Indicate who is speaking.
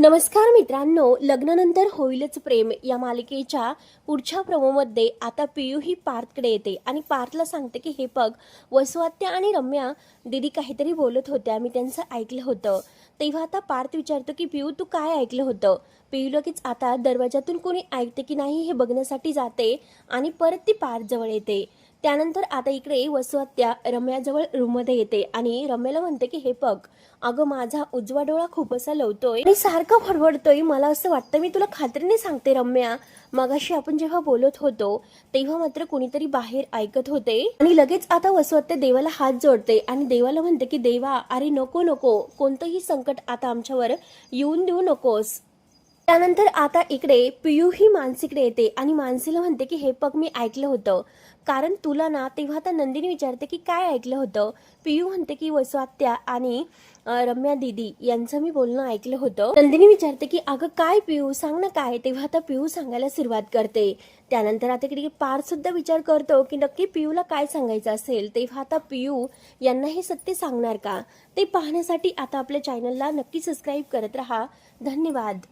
Speaker 1: नमस्कार मित्रांनो लग्नानंतर होईलच प्रेम या मालिकेच्या पुढच्या प्रोमोमध्ये आता पियू ही पार्थकडे येते आणि पार्थला सांगते की हे बघ वसुआत्या आणि रम्या दिदी काहीतरी बोलत होत्या मी त्यांचं ऐकलं होतं. तेव्हा आता पार्थ विचारतो की पियू तू काय ऐकलं होतं? पियू लगेच आता दरवाजातून कोणी ऐकते की नाही हे बघण्यासाठी जाते आणि परत ती पार्थ जवळ येते. त्यानंतर आता इकडे वसुहत्या रम्याजवळ रूममध्ये येते आणि रम्याला म्हणते की हे बघ अगं माझा उजवा डोळा खूप असा लवतोय आणि सारखा फडफडतोय. मला असं वाटतं मी तुला खात्रीने सांगते रम्या. मगाशी आपण जेव्हा बोलत होतो तेव्हा मात्र कुणीतरी बाहेर ऐकत होते आणि लगेच आता वसुहत्या देवाला हात जोडते आणि देवाला म्हणते की देवा अरे नको नको. कोणतंही संकट आता आमच्यावर येऊन देऊ नकोस. त्यानंतर आता इकडे पियू ही मानसीकडे येते आणि मानसीला म्हणते की हे पग मी ऐकलं होतं. कारण तुला ना तेव्हा आता नंदिनी विचारते की काय ऐकलं होतं? पियू म्हणते की वसवात्या आणि रम्या दिदी यांचं मी बोलणं ऐकलं होतं. नंदिनी विचारते की अगं काय पियू? सांग ना काय? तेव्हा आता पियू सांगायला सुरुवात करते. त्यानंतर आता इकडे पार सुद्धा विचार करतो की नक्की पियूला काय सांगायचं असेल? तेव्हा आता पियू यांना हे सत्य सांगणार का? ते पाहण्यासाठी आता आपल्या चॅनलला नक्की सबस्क्राईब करत राहा. धन्यवाद.